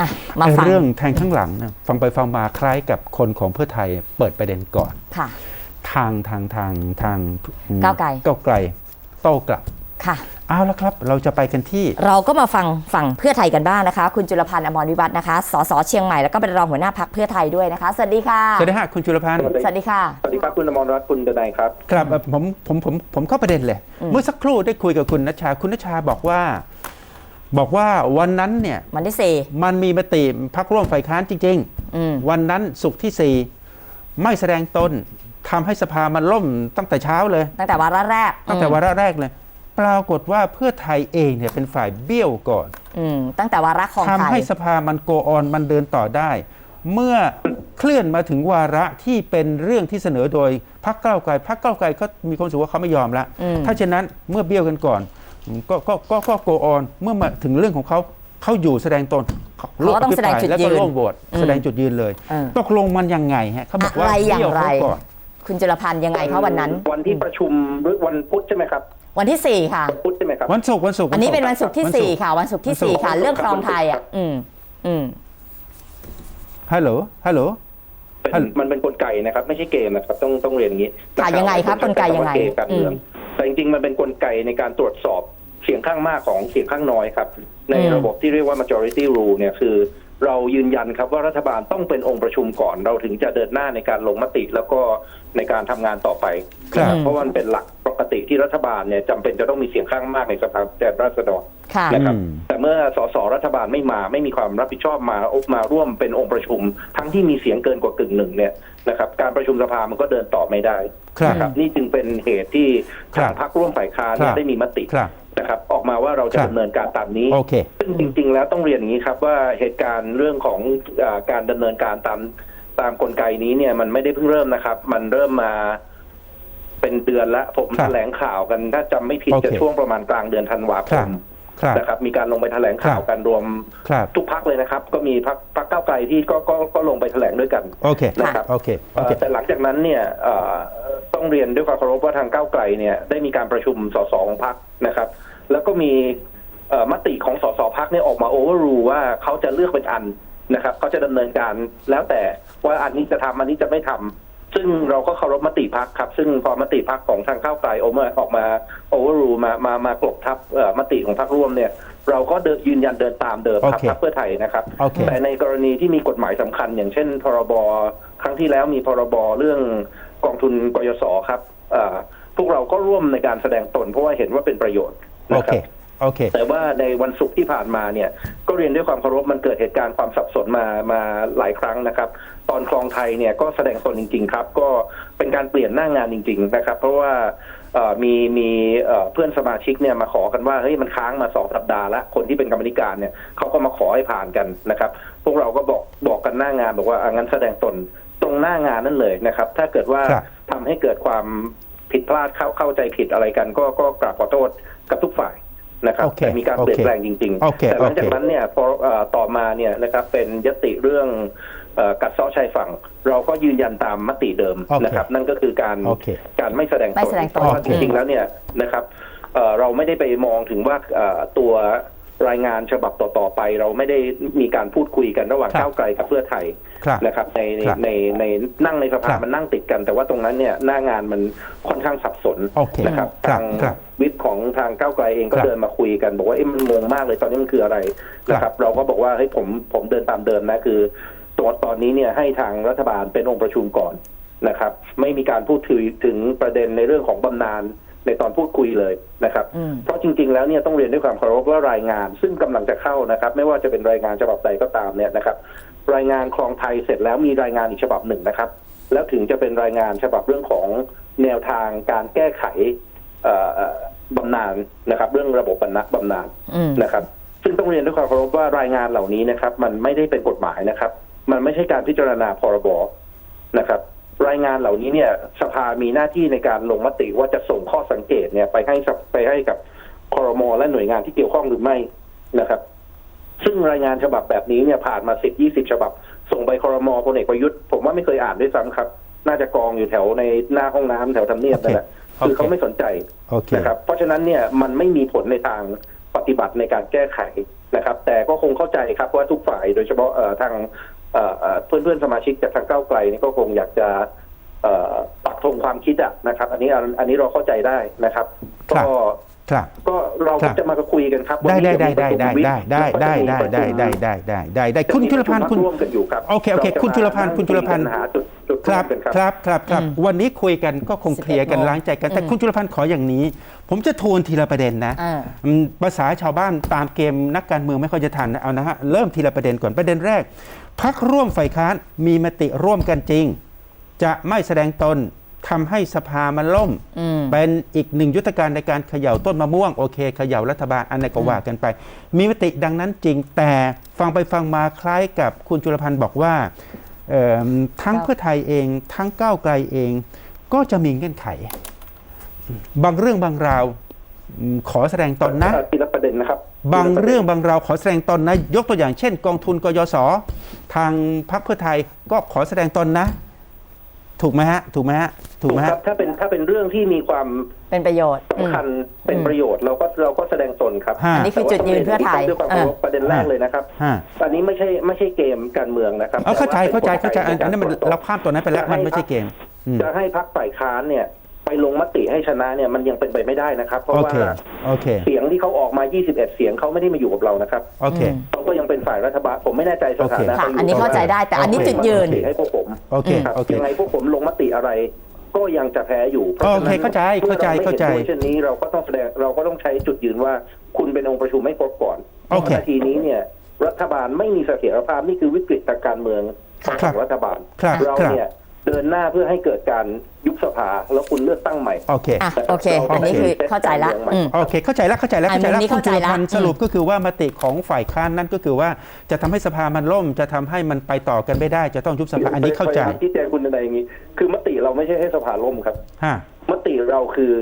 อะมาไอ้ฟังเรื่องแทงข้างหลังนะฟังไปฟังมาคล้ายกับคนของเพื่อไทยเปิดประเด็นก่อนค่ะ ทางทางทางทางอืมก้าวไกลก้าวไกลโต้กลับค่ะเอาละครับ เราจะไปกันที่ เราก็มาฟังฝั่งเพื่อไทยกันบ้างนะคะ คุณจุลพันธ์อมรวิวัฒน์นะคะสสเชียงใหม่แล้วก็เป็นรองหัวหน้าพักเพื่อไทยด้วยนะคะสวัสดีค่ะสวัสดีฮะคุณจุลพันธ์สวัสดีค่ะสวัสดีครับคุณอมรรัตน์คุณดนายครับครับเอ่อผมผมผมผมเข้าประเด็นเลยอืมเมื่อสักครู่ได้คุยกับคุณนัชชาคุณนัชชาบอกว่า บอกว่าวันนั้นเนี่ยมันได้สี่มันมีมติพักร่วมฝ่ายค้านจริงอืมๆวันนั้นสุกร์ที่สี่ไม่แสดงตนทำให้สภามันล่มตั้งแต่เช้าเลย ตั้งแต่วาระแรก ตั้งแต่วาระแรกเลย ปรากฏว่าเพื่อไทยเองเนี่ยเป็นฝ่ายเบี้ยวก่อนอืมตั้งแต่วาระของทำไทยให้สภามันโกออนมันเดินต่อได้ เมื่อเคลื่อนมาถึงวาระที่เป็นเรื่องที่เสนอโดยพรรคก้าวไกลพรรคก้าวไกลก็มีความรู้สึกว่าเขาไม่ยอมละอืมถ้าเช่นนั้นเมื่อเบี้ยวกันก่อน ก็ก็ก็ก็โกออนเมื่อมาถึงเรื่องของเขาเขาอยู่แสดงตนเขาก็ต้องแสดงจุดแล้วยืก็นร่วมโหวตอืมแสดงจุดยืนเลยเออ ตกลงมันยังไงฮะเขาบอกว่าอะไรอย่างเบี้ยวไร เขาก่อน คุณจุลพันธ์ยังไงคะวันนั้น วันที่ประชุมวันพุธใช่ไหมครับวันที่สี่ค่ะวันพุธใช่ไหมครับ วันศุกร์วันศุกร์อันนี้เป็นวันศุกร์ที่สี่ค่ะ วันศุกร์ที่สี่ค่ะ เรื่องคลองไทยอะ อืมอืมฮัลโหลฮัลโหล เป็นฮัลมันเป็นกลไกนะครับ ไม่ใช่เกมนะครับ ต้องต้องเรียนอย่างนี้ค่ะยังไงครับกลไกยังไงเกมการเมืองอืมแต่จริงๆมันเป็นกลไกในการตรวจสอบเสียงข้างมากของเสียงข้างน้อยครับ ในอืมระบบที่เรียกว่า majority rule เนี่ยคือ เรายืนยันครับว่ารัฐบาลต้องเป็นองค์ประชุมก่อน เราถึงจะเดินหน้าในการลงมติแล้วก็ในการทำงานต่อไปครับเพราะว่ามันเป็นหลักปกติที่รัฐบาลเนี่ยจำเป็นจะต้องมีเสียงข้างมากในสภาผู้แทนราษฎรค่ะนะครับอืมแต่เมื่อสสรัฐบาลไม่มาไม่มีความรับผิดชอบมามาร่วมเป็นองค์ประชุม ทั้งที่มีเสียงเกินกว่ากึ่งหนึ่งเนี่ยนะครับการประชุมสภามันก็เดินต่อไม่ได้ครับนะครับนี่จึงเป็นเหตุที่ครับทางพรรคร่วมฝ่ายค้านเนี่ครัยบได้มีมติครับ นะครับออกมาว่าเราจะครับดำเนินการตามนี้โอเคซึ่งจริง ๆ แล้วต้องเรียนอย่างนี้ครับว่าเหตุการณ์เรื่องของอาการดำเนินการตามตามกลไกนี้เนี่ยมันไม่ได้เพิ่งเริ่มนะครับ มันเริ่มมาเป็นเดือนละผมครับแถลงข่าวกันถ้าจำไม่ผิดโอเคจะช่วงประมาณกลางเดือนธันวาคครับ มครับ นะครับ มีการลงไปแถลงข่าวกันรวมครับ ทุกพักเลยนะครับ ก็มีพักพักก้าวไกลที่ก็ก็ก็ลงไปแถลงด้วยกัน โอเค นะครับ โอเค โอเอ่เคอแต่หลังจากนั้นเนี่ยเอ่อต้องเรียนด้วยความเคารพว่าทางก้าวไกลเนี่ยได้มีการประชุมสสของพักนะครับ แล้วก็มีเอ่อมติของสสพักเนี่ยออกมาโอเวอร์รูว่าเขาจะเลือกเป็นอันนะครับเขาจะดำเนินการแล้วแต่ว่าอันนี้จะทำอันนี้จะไม่ทำซึ่งเราก็เคารพมติพักครับ ซึ่งพอมติพักของทางก้าวไกลออกมาออกมาโอเวอร์รูมามามากลบทับเอ่อมติของพักร่วมเนี่ยเราก็เดินยืนยันเดินตามเดิมครับโอเคพรรคเพื่อไทยนะครับโอเคแต่ในกรณีที่มีกฎหมายสำคัญ อย่างเช่น พรบครั้งที่แล้วมีพรบเรื่องกองทุนกยศครับเอ่อพวกเราก็ร่วมในการแสดงตนเพราะว่าเห็นว่าเป็นประโยชน์ โอนะคเครับโอเค แต่ว่าในวันศุกร์ที่ผ่านมาเนี่ย ก็เรียนด้วยความเคารพมันเกิดเหตุการณ์ความสับสนมามาหลายครั้งนะครับ ตอนคลองไทยเนี่ยก็แสดงตนจริง ๆ ครับ ก็เป็นการเปลี่ยนหน้างานจริง ๆ นะครับ เพราะว่าเอ่อมีมีเอ่อเพื่อนสมาชิกเนี่ยมาขอกันว่าเฮ้ยมันค้างมาสองสัปดาห์ละคนที่เป็นกรรมธิการเนี่ยเขาก็มาขอให้ผ่านกันนะครับ พวกเราก็บอกบอกกันหน้างานบอกว่าอะงั้นแสดงตนตรงหน้างานนั่นเลยนะครับ ถ้าเกิดว่าครับทำให้เกิดความผิดพลาดเข้าเข้าใจผิดอะไรกัน ก็ก็กราบขอโทษ กับทุกฝ่ายนะครับโอเคแต่มีการเปลี่ยนโอเคแปลงจริงโอเคๆแต่หลังจากโอเคนั้นเนี่ยพอเอ่อต่อมาเนี่ยนะครับเป็นยติเรื่องเอ่อกัดเซ้อชายฝั่ง เราก็ยืนยันตามมติเดิมโอเคนะครับ นั่นก็คือการโอเคการไม่แสดงไม่แสดงตนเพราะว่าโอเคจริงๆแล้วเนี่ยนะครับเอ่อเราไม่ได้ไปมองถึงว่าเอ่อตัว รายงานฉบับต่อๆไป เราไม่ได้มีการพูดคุยกันระหว่างครับก้าวไกลกับเพื่อไทยครับนะครับในในครับในในนั่งในสภาครับมันนั่งติดกัน แต่ว่าตรงนั้นเนี่ยหน้างานมันค่อนข้างสับสนโอเคนะครับครับทางครับวิปของทางก้าวไกลเองก็ครับ เดินมาคุยกัน บอกว่าเอ๊ะมันงงมากเลยตอนนี้มันคืออะไรนะครับ เราก็บอกว่าเฮ้ยผมผมเดินตามเดิมนะคือตัวตอนนี้เนี่ยให้ทางรัฐบาลเป็นองค์ประชุมก่อนนะครับ ไม่มีการพูดถึงถึงประเด็นในเรื่องของบำนาญ ในตอนพูดคุยเลยนะครับอืมเพราะจริง ๆ แล้วเนี่ยต้องเรียนด้วยความเคารพว่ารายงาน ซึ่งกำลังจะเข้านะครับ ไม่ว่าจะเป็นรายงานฉบับใดก็ตามเนี่ยนะครับ รายงานคลองไทยเสร็จแล้วมีรายงานอีกฉบับหนึ่งนะครับ แล้วถึงจะเป็นรายงานฉบับเรื่องของแนวทางการแก้ไขเอ่อเอ่อบำนาญนะครับ เรื่องระบบบำนาญบำนาญอืมนะครับ ซึ่งต้องเรียนด้วยความเคารพว่ารายงานเหล่านี้นะครับ มันไม่ได้เป็นกฎหมายนะครับ มันไม่ใช่การพิจารณาพรบนะครับ รายงานเหล่านี้เนี่ยสภามีหน้าที่ในการลงมติว่าจะส่งข้อสังเกตเนี่ยไปให้สภไปให้กับคอรมอและหน่วยงานที่เกี่ยวข้องหรือไม่นะครับ ซึ่งรายงานฉบับแบบนี้เนี่ยผ่านมาสิบยี่สิบฉบับ ส่งไปคอรมอพลเอกประยุทธ์ผมว่าไม่เคยอ่านด้วยซ้ำครับ น่าจะกองอยู่แถวในหน้าห้องน้ำแถวทำเนียบนั่นแหละโอเคคือเขาไม่สนใจโอเคนะครับ เพราะฉะนั้นเนี่ยมันไม่มีผลในทางปฏิบัติในการแก้ไขนะครับ แต่ก็คงเข้าใจครับว่าทุกฝ่ายโดยเฉพาะเอ่อทาง เอ่อเอ่อเพื่อนๆสมาชิกจากทางก้าวไกลนี่ก็คงอยากจะเอ่อปักธงความคิดอะนะครับ อันนี้อันนี้เราเข้าใจได้นะครับครัก็บครับก็เราครัก็บจะมาคุยกันครับได้วันได้นี้ได้จะมีได้ประชุมได้วิปได้แล้วก็ได้จะมีได้ประชุมได้ได้ได้ได้ได้ได้คุณจะมีจุลพันธ์ประชุคุณมร่วมกันอยู่ครับโอเคโอเคราจะคุณจุลพันธ์มาคุณจุลพันธ์หาจุดจุดครับร่วมกันครับครับครับครับอืมวันนี้คุยกันก็คงเคลียร์กัน11โมงล้างใจกันแต่อืมคุณจุลพันธ์ขออย่างนี้ ผมจะทวนทีละประเด็นนะอ่าอืมภาษาชาวบ้านตามเกมนักการเมืองไม่ค่อยจะทันนะเอานะฮะเริ่มทีละประเด็นก่อนประเด็นแรก พักร่วมฝ่ายค้านมีมติร่วมกันจริง จะไม่แสดงตนทำให้สภามันล่มอืมเป็นอีกหนึ่งยุทธการในการเขย่าต้นมะม่วง โอเคเขย่ารัฐบาลอันไหนก็ว่ากันไป มีมติดังนั้นจริง แต่ฟังไปฟังมาคล้ายกับคุณจุลพันธ์บอกว่าเอิ่มทั้งครับเพื่อไทยเองทั้งก้าวไกลเอง ก็จะมีเงื่อนไข บางเรื่องบางราวอืมขอแสดงตนนะทีละประเด็นนะครับ บางเรื่องบางราวขอแสดงตนนะ ยกตัวอย่างเช่น กองทุนกยศ ทางพรรคเพื่อไทยก็ขอแสดงตนนะ ถูกไหมฮะ ถูกไหมฮะถูถูกกไหมคฮะ รับถ้าเป็นถ้าเป็นเรื่องที่มีความเป็นประโยชน์อืม สำคัญเป็นประโยชน์เราก็เราก็แสดงตนครับฮะ อันนี้คือจุดยืนเพื่อไทยด้วยความเออเคารพประเด็นแรกเลยนะครับฮะ อันนี้ไม่ใช่ไม่ใช่เกมการเมืองนะครับเอาเข้าใจแต่ว่เข้าใจป็เข้าใจอันอันนั้นมันกลไกเราข้ามตัวนั้นไปแล้วมันไม่ใช่เกมอืม จะให้พักฝ่ายค้านเนี่ย ไปลงมติให้ชนะเนี่ยมันยังเป็นไปไม่ได้นะครับ เพราะโอว่าเคโอเคเสียงที่เขาออกมา 21 เสียงเขาไม่ได้มาอยู่กับเรานะครับโอเค อืม เขาก็ยังเป็นฝ่ายรัฐบาลผมไม่แน่ใจสถานะค่ะขยู่อันนี้เข้าใจได้แต่อันนี้จุดยืนลงมติให้พวกผมโอเคครับโอเค ยังไงพวกผมลงมติอะไร ก็ยังจะแพ้อยู่พระฉะนั้นโอเคเข้าใจเข้าใจมื่อรไม่เข้าใจ ห็นด้วยเช่นนี้เราก็ต้องแสดงเราก็ต้องใช้จุดยืนว่าคุณเป็นองค์ประชุมไม่ครบก่อนโอเค นาทีนี้เนี่ยรัฐบาลไม่มีเสถียรภาพนี่คือวิกฤตทางการเมืองครับของรัฐบาล ครับเราครับ เนี่ย เดินหน้าเพื่อให้เกิดการยุบสภาแล้วคุณเลือกตั้งใหม่ โอเค อะ โอเค อันนี้คือเข้าใจละอืม โอเค เข้าใจแล้วเข้าใจแล้วอันเข้าใจแล้วนี้คุณจุลพันธ์เข้าใจละสรุปก็คือว่ามติของฝ่ายค้านนั่นก็คือว่าจะทำให้สภามันล่ม จะทำให้มันไปต่อกันไม่ได้จะต้องยุบสภาอันนี้เข้าใจพยยมที่แจ้งคุณในอย่างนี้ คือมติเราไม่ใช่ให้สภาล่มครับ ฮะมติเราคือ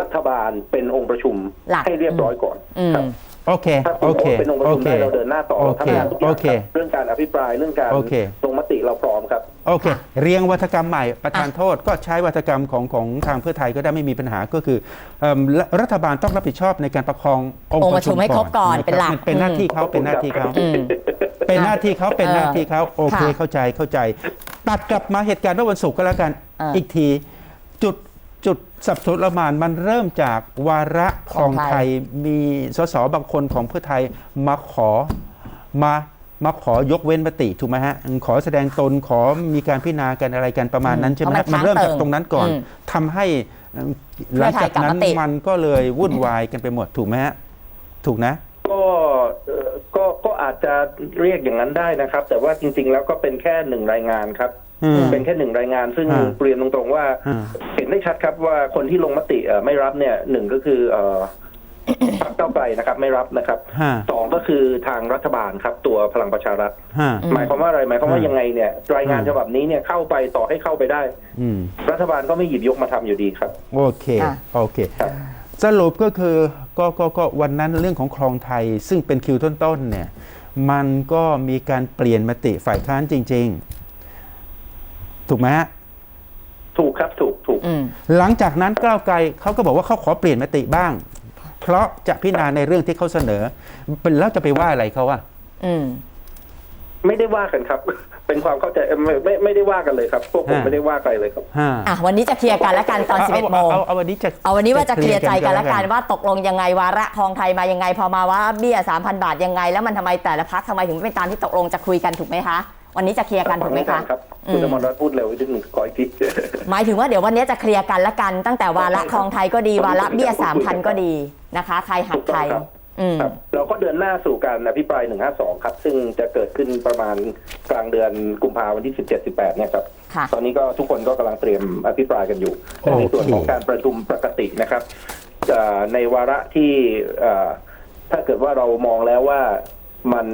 รัฐบาลเป็นองค์ประชุมหลัก ให้เรียบร้อยก่อนอืม ครับ โอเค ถ้าคุโอณเคบอกว่าเป็นองค์ประโอชุมเค ได้เราเดินหน้าต่อโอเราเคทำงานทุกอย่างโอเค ครับเรื่องการอภิปรายเรื่องการโอเค ลงมติเราพร้อมครับ โอเค เรียงวัฒกรรมใหม่ประธานโทษก็ใช้วัฒกรรมของของทางเพื่อไทยก็ได้ไม่มีปัญหาก็คือเอิ่มรัรัฐบาลต้องรับผิดชอบในการประคององค์องค์ปประระชุชุมมให้ครบก่อนนะคเป็นหลักมัเป็นหน้าที่เขาอืมเป็นหน้าที่เขา อืม เป็นหน้าที่เขาเป็นหน้าที่เขาโอเคค่ะเข้าใจเข้าใจ ตัดกลับมาเหตุการณ์เมื่อวันศุกร์ก็แล้วกันอ่าอีกที จุด จุดสับสนละหมานมันเริ่มจากวาระของของไทยไทยมีสสบางคนของเพื่อไทยมาขอมามาขอยกเว้นมติถูกไหมฮะขอแสดงตนขอมีการพิจารณากันอะไรกันประมาณนั้นใช่ไหมเพฮะราะมัมันนเริ่มจากตรงนั้นก่อนอืมทำให้เอ่อเพื่หลัองไทยจากนั้นกลับมติมันก็เลยวุ่นวายกันไปหมดถูกไหมฮะถูกนะ ก็เอ่อก็ก็อาจจะเรียกอย่างนั้นได้นะครับ แต่ว่าจริง ๆ แล้วก็เป็นแค่หนึ่งรายงานครับอืมเป็นแค่หนึ่งรายงาน ซึ่งอ่าเรียนตรงๆว่าอ่า เห็นได้ชัดครับว่าคนที่ลงมติเอ่อไม่รับเนี่ยหนึ่งก็คือเอ่อพรรคเก้าวไกลนะครับไม่รับนะครับฮะสองก็คือทางรัฐบาลครับตัวพลังประชารัฐฮะอืมหมายความว่าอะไรหมายความว่าอืมยังไงเนี่ย รายงานอืมฉบับนี้เนี่ยเข้าไปต่อให้เข้าไปได้อืมรัฐบาลก็ไม่หยิบยกมาทำอยู่ดีครับ โอเคค่ะโอเคครับสรุปก็คือ ก็ก็ก็วันนั้นเรื่องของคลองไทย ซึ่งเป็นคิวต้นๆเนี่ยมันก็มีการเปลี่ยนมติฝ่ายค้านจริง ๆ ถูกไหมฮะถูกครับถูกถูกอืมหลังจากนั้นก้าวไกลเขาก็บอกว่าเขาขอเปลี่ยนมติบ้าง เพราะจะพิจารณาในเรื่องที่เขาเสนอเป็นแล้วจะไปว่าอะไรเขาอะอืม ไม่ได้ว่ากันครับ เป็นความเข้าใจเอ่อไม่ไม่ไม่ได้ว่ากันเลยครับพวกผมไม่ได้ว่าใครเลยครับฮะอะวันนี้จะเคลียร์กันแล้วกันตอนเอา11โมง เอาเอาวันนี้จะเอาวันนี้ว่าจะเคลียร์ใจกันแล้วกันเคลียร์ว่าตกลงยังไงวาระคลองไทยมายังไง พอมาว่าเบี้ย 3,000 บาทยังไง แล้วมันทำไมแต่ละพักทำไมถึงไม่เป็นตามที่ตกลงจะคุยกันถูกไหมคะ วันนี้จะเคลียร์กันถูกไหมคะ ครับคุณอมรรัตน์พูดเร็วนิดหนึ่งขออีกทีหมายถึงว่าเดี๋ยววันนี้จะเคลียร์กันละกัน ตั้งแต่วาระคลองไทยก็ดีวาระเบี้ย 3,000 ก็ดีนะคะ ใครหักใครถูกต้องครับอืม ครับเราก็เดินหน้าสู่การอภิปราย 152 ครับ ซึ่งจะเกิดขึ้นประมาณกลางเดือนกุมภาพันธ์วันที่ 17 18 เนี่ยครับค่ะตอนนี้ก็ทุกคนก็กำลังเตรียมอภิปรายกันอยู่โอเคในส่วนของการประชุมปกตินะครับเอ่อในวาระที่เอ่อถ้าเกิดว่าเรามองแล้วว่ามัน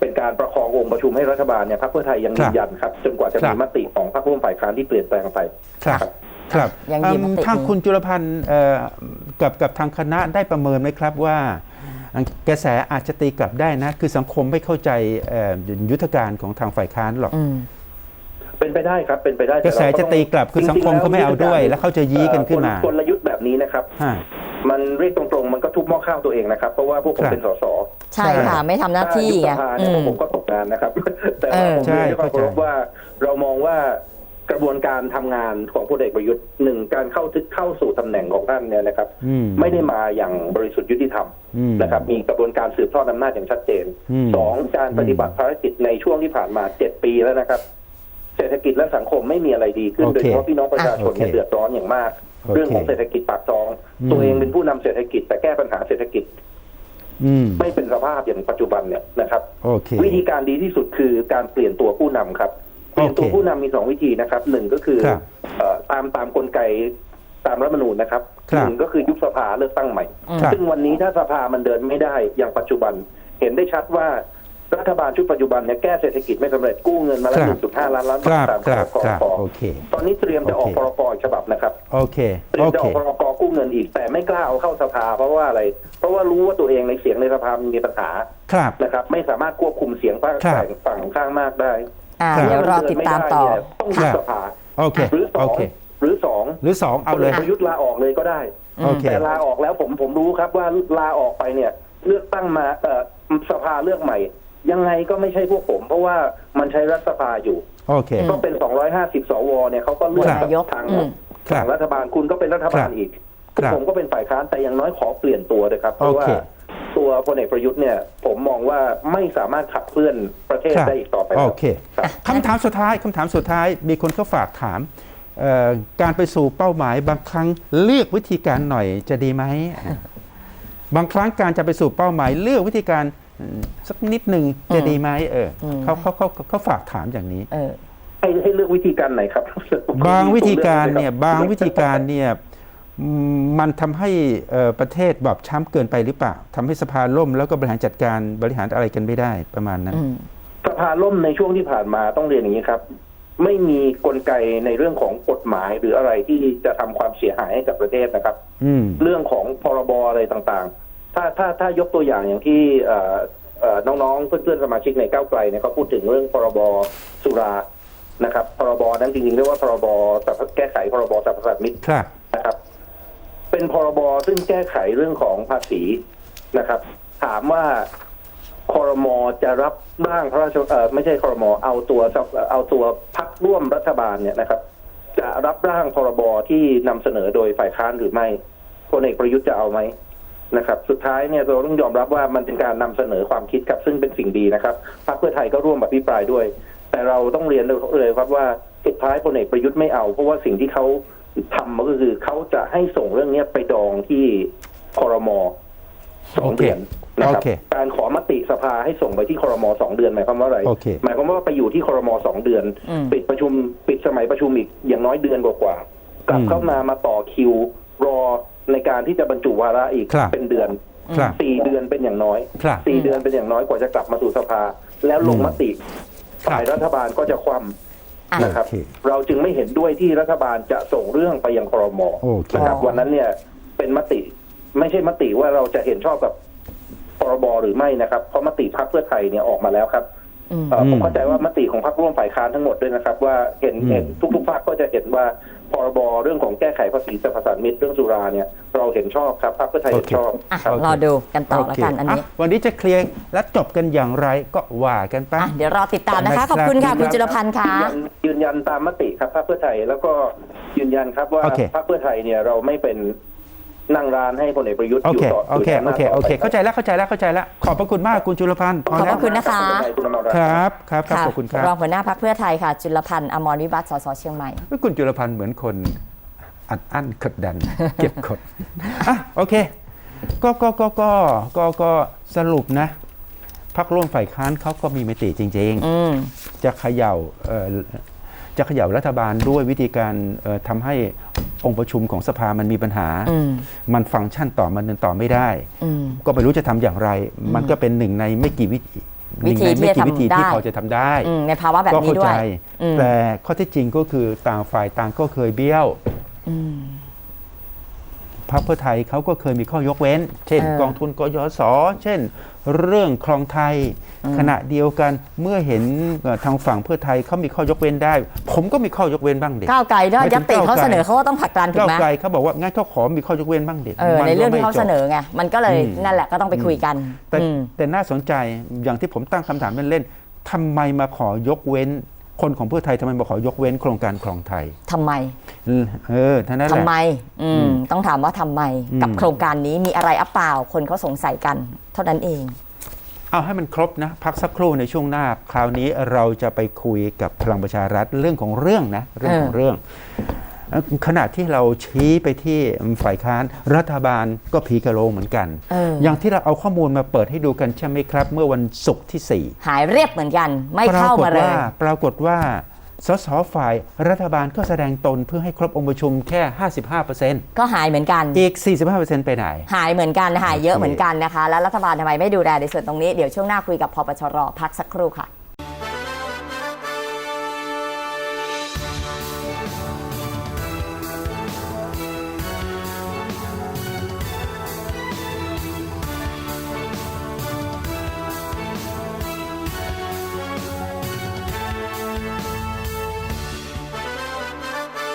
เป็นการประคององค์ประชุมให้รัฐบาลเนี่ยพรรคเพื่อไทยยังครัยืบนยันครับ จนกว่าจะครัมีบมติของพรรคร่วมฝ่ายค้านที่เปลี่ยนแปลงไปครับครับครับยังยืนมติเอิ่มทางคุณจุลพันธ์เอ่อกับกับทางคณะได้ประเมินไหมครับว่า กระแสอาจจะตีกลับได้นะ คือสังคมไม่เข้าใจเอ่อยุทธการของทางฝ่ายค้านหรอกอืมเป็นไปได้ครับเป็นไปได้กระแสต่เาจะตีกลับคือสังคมเขาไม่เอาด้วย แล้วเขาจะยี้กันขึ้นมากลยุทธ์แบบนี้นะครับฮะมันเรียกตรงๆ มันก็ทุบหม้อข้าวตัวเองนะครับ เพราะว่าพวกผมครับเป็นสสใช่ค่ะ ไม่ทำหน้าที่ถ้ไงยุบสภาอืเนี่ยพวมกผมก็ตกงานนะครับ แต่เอว่าอผมใช่เรียนด้วยความเคารพเข้าใจว่าเรามองว่า กระบวนการทำงานของพลเอกประยุทธ์หนึ่งการเข้าถึงเข้าสู่ตำแหน่งของท่านเนี่ยนะครับอืมไม่ได้มาอย่างบริสุทธิ์ยุติธรรมอืมนะครับ มีกระบวนการสืบทอดอำนาจอย่างชัดเจนอืมสองการปฏิบัติภารกิจในช่วงที่ผ่านมาเจ็ดปีแล้วนะครับ เศรษฐกิจและสังคมไม่มีอะไรดีขึ้นโอเคโดยเฉพาะพี่น้องประชาชนเนี่ยโอเคเดือดร้อนอย่างมากโอเคเรื่องของเศรษฐกิจปากท้องอืมตัวเองเป็นผู้นำเศรษฐกิจแต่แก้ปัญหาเศรษฐกิจอืมไม่เป็นสภาพอย่างปัจจุบันเนี่ยนะครับโอเควิธีการดีที่สุดคือการเปลี่ยนตัวผู้นำครับเปลี่ยน ตัวโอเคผู้นำมีสองวิธีนะครับหนึ่งก็คือครับเอ่อตามตามกลไกตามรัฐธรรมนูญนะครับครับหนึ่งก็คือยุบสภาเลือกตั้งใหม่ครับซึ่งวันนี้ถ้าสภามันเดินไม่ได้อย่างปัจจุบัน เห็นได้ชัดว่ารัฐบาลชุดปัจจุบันเนี่ยแก้เศรษฐกิจไม่สำเร็จกู้เงินมาแล้วคหรับนึ่งจุดห้าล้านล้านครับาทตามครับพครับรกโอเคตอนนี้เตรียมจะออกโอเคพรกอีกฉบับนะครับโอเคเตรียโอมจะเคออกพรกกู้เงินอีก แต่ไม่กล้าเอาเข้าสภาเพราะว่าอะไร เพราะว่ารู้ว่าตัวเองในเสียงในสภามันมีปัญหาครับนะครับ ไม่สามารถควบคุมเสียงฝั่งครับฝั่งข้างมากได้ อ่าครับเดี๋ยวรอติดตามต่อเนไได้เนี่ยต้องยุบสภาโอเคหรือสโอองเคหรือสองหรือสองเอาเลยพประยุทธ์ลาออกเลยก็ได้โอเคแต่ลาออกแล้วผมผมรู้ครับว่าลาออกไปเนี่ย เลือกตั้งมาเอ่อสภาเลือกใหม่ ยังไงก็ไม่ใช่พวกผม เพราะว่ามันใช้รัฐสภาอยู่โอเคก็เป็น 250 สวเนี่ยเขาก็เลือกครับนายกทางอืมครับทางรัฐบาลคุณก็เป็นรัฐบาลครับอีกครับผมก็เป็นฝ่ายค้านแต่อย่างน้อยขอเปลี่ยนตัวเลยครับเพราะว่าโอเค ตัวพลเอกประยุทธ์เนี่ยผมมองว่าไม่สามารถขับเคลื่อนประเทศครับได้อีกต่อไปโอแล้วเคครับคำถามสุดท้ายคำถามสุดท้ายมีคนเขาฝากถามเอ่อการไปสู่เป้าหมายบางครั้งเลือกวิธีการหน่อยจะดีไหม บางครั้งการจะไปสู่เป้าหมาย เลือกวิธีการอืมสักนิดหนึ่งจะดีไหมเอออมเขาเขาเขาเขาฝากถามอย่างนี้เออให้ให้เลือกวิธีการไหนครับ บางวิธีการเนี่ยผมลือกลบางวิธีการเนี่ยอื มมันทำให้เอ่อประเทศบอบช้ำเกินไปหรือเปล่าทำให้สภาล่มแล้วก็บริหารจัดการบริหารอะไรกันไม่ได้ประมาณนั้นอืมสภาล่มในช่วงที่ผ่านมาต้องเรียนอย่างนี้ครับ ไม่มีกลไกในเรื่องของกฎหมายหรืออะไรที่จะทำความเสียหายให้กับประเทศนะครับ อืมเรื่องของพรบอะไรต่างๆ ถ้าถ้าถ้ายกตัวอย่างอย่างที่เอ่อเอ่อน้องๆเพื่อนๆสมาชิกในก้าวไกลเนี่ยเขาพูดถึงเรื่องพรบสุรานะครับ พรบนั้นจริงๆเรียกว่าพรบสรรพแก้ไขพรบสรรพสัตว์มิตรครับนะครับ เป็นพรบซึ่งแก้ไขเรื่องของภาษีนะครับ ถามว่าคอรมอจะรับร่างพระราชเอ่อไม่ใช่คอรมอเอาตัวเอาตัวพักร่วมรัฐบาลเนี่ยนะครับ จะรับร่างพรบที่นำเสนอโดยฝ่ายค้านหรือไม่พลเอกประยุทธ์จะเอาไหมนะครับ สุดท้ายเนี่ยเราต้องยอมรับว่ามันเป็นการนำเสนอความคิดครับซึ่งเป็นสิ่งดีนะครับพรรคเพื่อไทยก็ร่วมอภิปรายด้วย แต่เราต้องเรียนเลยครับว่าสุดท้ายพลเอกประยุทธ์ไม่เอา เพราะว่าสิ่งที่เขา ทำก็คือเขาจะให้ส่งเรื่องเนี้ยไปดองที่คอรมอสองโอเคเดือนนะครับโอเคการขอมติสภาให้ส่งไปที่คอรมอสองเดือนหมายความว่าอะไรโอเคหมายความว่าไปอยู่ที่คอรมอสองเดือนอืมปิดประชุมปิดสมัยประชุมอีกอย่างน้อยเดือนกว่าๆกลับอืมเข้ามามาต่อคิวรอในการที่จะบรรจุวาระอีกครับเป็นเดือนครับสี่เดือนเป็นอย่างน้อยครับสี่เดือนเป็นอย่างน้อยกว่าจะกลับมาสู่สภา แล้วลงมติครับฝ่ายรัฐบาลก็จะคว่อะำ นะครับ โอเค เราจึงไม่เห็นด้วยที่รัฐบาลจะส่งเรื่องไปยังคอรมอโอเค นะครับ วันนั้นเนี่ยเป็นมติ ไม่ใช่มติว่าเราจะเห็นชอบกับพรบหรือไม่นะครับ เพราะมติพรรคเพื่อไทยเนี่ยออกมาแล้วครับอืม เอ่อผมอืมเข้าใจว่ามติของพรรคร่วมฝ่ายค้านทั้งหมดด้วยนะครับ ว่าเห็นอืมเห็นทุกๆพรรคก็จะเห็นว่าพรบเรื่องของแก้ไขภาษีสรรพสามิตเรื่องสุราเนี่ยเราเห็นชอบครับพรรคเพื่อไทยเห็นชอบอะครับ รอดูกันต่อแล้วกันอันนี้ะวันนี้จะเคลียร์และจบกันอย่างไรก็ว่ากันไป อะเดี๋ยวรอติดตามนะคะ ขอบคุณค่ะ คุณจุลพันธ์ค่ะ ยืนยันยืนยันตามมติครับพรรคเพื่อไทยแล้วก็ยืนยันครับว่าโอเค พรรคเพื่อไทยเนี่ยเราไม่เป็น นั่งร้านให้พลเอกประยุทธ์โออยู่เคต่อโอเคยู่ในโอเคำนาจโอเคต่ไปเข้าใจแล้วเข้าใจแล้วเข้าใจแล้วขอบพระคุณมากคุณจุลพันธ์พอขอบแล้พวระคุณนะคะ คุณอมรรัตน์ ครับครับครับขอบคุณครับรองหัวหน้าพักเพื่อไทยค่ะ จุลพันธ์อมรวิวัฒน์สสเชียงใหม่คุณจุลพันธ์เหมือนคนอัดอั้นกดดัน เก็บกดอะโอเคก็ก็ก็ก็ก็ก็สรุปนะพักร่วมฝ่ายค้านเขาก็มีมติจริง ๆ อืม จะเขย่าเอ่อจะเขย่ารัฐบาลด้วยวิธีการเอ่อทำให้ องค์ประชุมของสภามันมีปัญหาอืมมันฟังก์ชันต่อมันเดินต่อไม่ได้อืมก็ไม่รู้จะทำอย่างไร มันก็เป็นหนึ่งในไม่กี่วิธีหวินึ่งธีในไม่กี่วิธีที่จะทำได้ที่พอจะทำได้อืมในภาวะแบบก็นี้เข้าด้วใจยอืมแต่ข้อเที่จริงก็คือต่างฝ่ายต่างก็เคยเบี้ยวอืม พรรคเพื่อไทยเขาก็เคยมีข้อยกเว้น เช่นเออกองทุนกยศเช่น เรื่องคลองไทย ขณะเดียวกันเมื่อเห็นเอ่อทางฝั่งเพื่อไทยเขามีข้อยกเว้นได้ ผมก็มีข้อยกเว้นบ้างเด็ก้าวไกลด้วยไม่ถึยังตติเขาก้าวไกลเสนอเขาก็ต้องผลักดันถูก้ากวไหมไกลเขาบอกว่างั้นเขาขอมีข้อยกเว้นบ้างเด็เออในเรื่องที่เขาเสนอไงมันก็เลยอืมนั่นแหละก็ต้องไปคุยกัน แต่อืมแต่น่าสนใจอย่างที่ผมตั้งคำถามเล่นๆทำไมมาขอยกเว้น คนของเพื่อไทยทำไมมาขอยกเว้นโครงการคลองไทยทำไม เออท่านั้นแหทำละไมอืมต้องถามว่าทำไมอืมกับโครงการนี้มีอะไรอัปเปล่า คนเขาสงสัยกัน เท่านั้นเอง เอาให้มันครบนะ พักสักครู่ในช่วงหน้า คราวนี้เราจะไปคุยกับพลังประชารัฐเรื่องของเรื่องนะ เรื่องของเรื่องเอ่อ ขณะที่เราชี้ไปที่ฝ่ายค้านรัฐบาลก็ผีกระโลงเหมือนกันเอออย่างที่เราเอาข้อมูลมาเปิดให้ดูกันใช่ไหมครับ เมื่อวันศุกร์ที่ 4 หายเรียบเหมือนกัน ไม่ปราเข้ากฏมาเลยว่าปรากฏว่าสสฝ่ายรัฐบาลก็แสดงตนเพื่อให้ครบองค์ประชุมแค่ 55%ก็หายเหมือนกัน อีก 45%ไปไหน หายเหมือนกัน หายเยอะโอเคเหมือนกันนะคะ แล้วรัฐบาลทำไมไม่ดูแลในส่วนตรงนี้ เดี๋ยวช่วงหน้าคุยกับพปชรพักสักครู่ค่ะ